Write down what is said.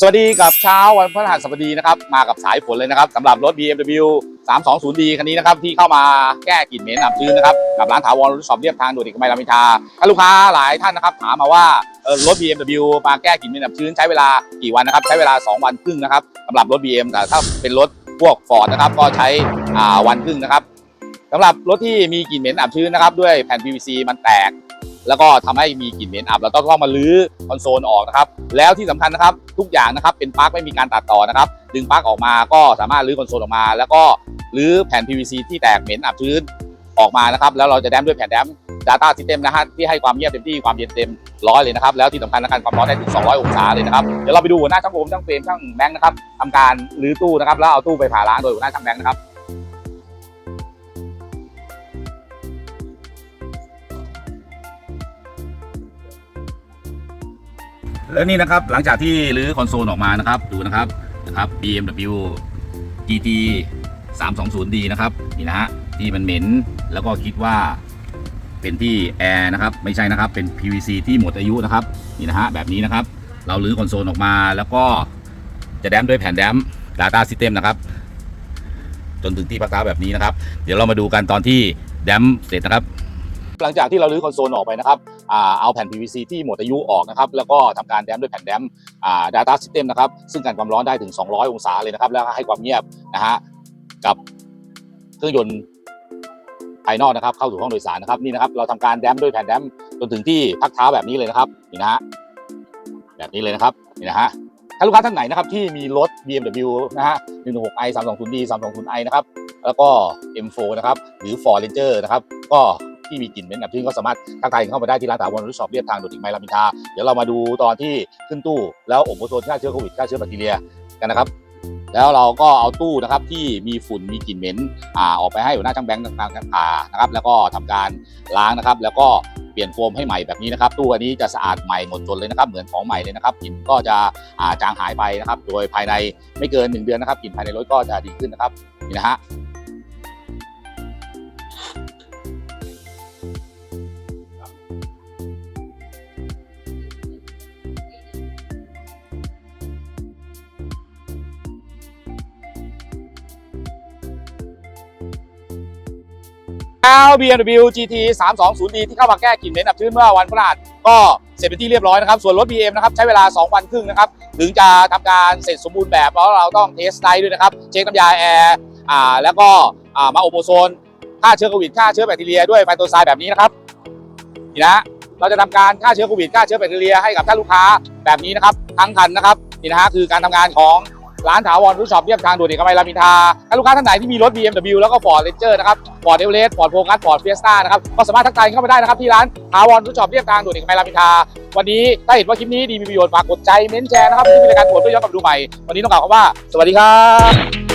สวัสดีกับเช้าวันพฤหัสบดีนะครับมากับสายฝนเลยนะครับสำหรับรถ BMW 320D คันนี้นะครับที่เข้ามาแก้กลิ่นเหม็นอับชื้นนะครับกับร้านถาวรรถช็อปเรียบทางด่วนเอกมัยรามอินทราถ้าลูกค้าหลายท่านนะครับถามมาว่าเออรถ BMW มาแก้กลิ่นเหม็นอับชื้นใช้เวลากี่วันนะครับใช้เวลา 2 วันครึ่งนะครับสำหรับรถ BM แต่ถ้าเป็นรถพวก Ford นะครับก็ใช้อ่าวันครึ่งนะครับสำหรับรถที่มีกลิ่นเหม็นอับชื้นนะครับด้วยแผ่น PVC มันแตก แล้วก็ทำให้มีกลิ่นเหม็นอับเราต้องต้องมาลื้อคอนโซลออกนะครับแล้วที่สำคัญนะครับทุกอย่างนะครับเป็นปลั๊กไม่มีการตัดต่อนะครับดึงปลั๊กออกมาก็สามารถลื้อคอนโซลออกมา แล้วก็ลื้อแผ่น PVC ที่แตกเหม็นอับชื้นออกมานะครับแล้วเราจะแดมด้วยแผ่นแดม Data System นะฮะที่ให้ความเงียบเต็มที่ความเย็นเต็มร้อยเลยนะครับแล้วที่สำคัญนะครับความร้อนได้ถึง 200 องศาเลยนะครับเดี๋ยวเราไปดูหัวหน้าช่างโอมช่างเฟรมช่างแบงค์นะครับทำการลื้อตู้นะครับแล้วเอาตู้ไปผ่าล้างโดยหัวหน้าช่างแบงค์นะครับ แล้วนี่นะครับหลังจากที่รื้อคอนโซลออกมานะครับดูนะครับนะครับ BMW GT 320D นะครับนี่นะฮะที่มันเหม็นแล้วก็คิดว่าเป็นที่แอร์นะครับไม่ใช่นะครับเป็น PVC ที่หมดอายุนะครับนี่นะฮะแบบนี้นะครับ เรารื้อคอนโซลออกมาแล้วก็จะแดมด้วยแผ่นแดม Data System นะครับจนถึงที่พักเท้าแบบนี้นะครับ เดี๋ยวเรามาดูกันตอนที่แดมเสร็จนะครับ หลังจากที่เรารื้อคอนโซลออกไปนะครับ เอาแผ่น PVC ที่หมดอายุออกนะครับแล้วก็ทำการแดมด้วยแผ่นแดมอ่า Data System นะครับซึ่งกันความร้อนได้ถึง 200 องศาเลยนะครับแล้วให้ความเงียบนะฮะกับเครื่องยนต์ภายนอกนะครับเข้าสู่ห้องโดยสารนะครับนี่นะครับเราทำการแดมด้วยแผ่นแดมจนถึงที่พักเท้าแบบนี้เลยนะครับนี่นะฮะแบบนี้เลยนะครับนี่นะฮะถ้าลูกค้าท่านไหนนะครับที่มีรถ BMW นะฮะ 116i 320d 320i นะครับ แล้วก็ M4 นะครับ หรือ Ford Ranger นะครับ ก็ ที่มีกลิ่นเหม็นอับชื้นก็สามารถทักทายเข้ามาได้ที่ร้านถาวรรถช็อปเรียบทางด่วนอีกไมล์ลามินทาเดี๋ยวเรามาดูตอนที่ขึ้นตู้แล้วอบโอโซนฆ่าเชื้อโควิดฆ่าเชื้อแบคทีเรียกันนะครับแล้วเราก็เอาตู้นะครับที่มีฝุ่นมีกลิ่นเหม็นอ่าออกไปให้หัวหน้าช่างแบงค์ต่างๆอ่านะครับแล้วก็ทำการล้างนะครับ แล้วก็เปลี่ยนโฟมให้ใหม่แบบนี้นะครับ ตู้อันนี้จะสะอาดใหม่หมดจดเลยนะครับ เหมือนของใหม่เลยนะครับกลิ่นก็จะอ่าจางหายไปนะครับ โดยภายในไม่เกิน 1 เดือนนะครับกลิ่นภายในรถก็จะดีขึ้นนะครับนี่นะฮะ แล้ว BMW GT 320D ที่เข้ามาแก้กลิ่นเหม็นอับชื้นเมื่อวันพฤหัสก็เสร็จเป็นที่เรียบร้อยนะครับ ส่วนรถ BM นะครับใช้เวลา 2 วันครึ่งนะครับ ถึงจะทำการเสร็จสมบูรณ์แบบแล้วเราต้องเทสไดด้วยนะครับ เช็คน้ำยาแอร์อ่าแล้วก็อ่ามาโอโมโซนฆ่าเชื้อโควิดฆ่าเชื้อแบคทีเรียด้วยไฟโตไซด์แบบนี้นะครับนี่นะเราจะทำการฆ่าเชื้อโควิดฆ่าเชื้อแบคทีเรียให้กับท่านลูกค้าแบบนี้นะครับทั้งคันนะครับนี่นะฮะคือการทำงานของ ร้านถาวรฟู้ดช็อปเรียบทางด่วนเอกมัยรามอินทราถ้าลูกค้าท่านไหนที่มีรถ BMW แล้วก็ Ford Ranger นะครับฟอร์ดเอเวอเรสต์ฟอร์ดโฟกัสฟอร์ดเฟียสต้านะครับก็สามารถทักทายเข้ามาได้นะครับที่ร้านถาวรรูช็อปเรียบทางด่วนเอกมัยรามอินทราวันนี้ถ้าเห็นว่าคลิปนี้ดีมีประโยชน์ฝากกดใจเม้นแชร์นะครับที่มีรายการโปรดเพื่อย้อนกลับดูใหม่วันนี้ต้องกล่าวคำว่า สวัสดีครับ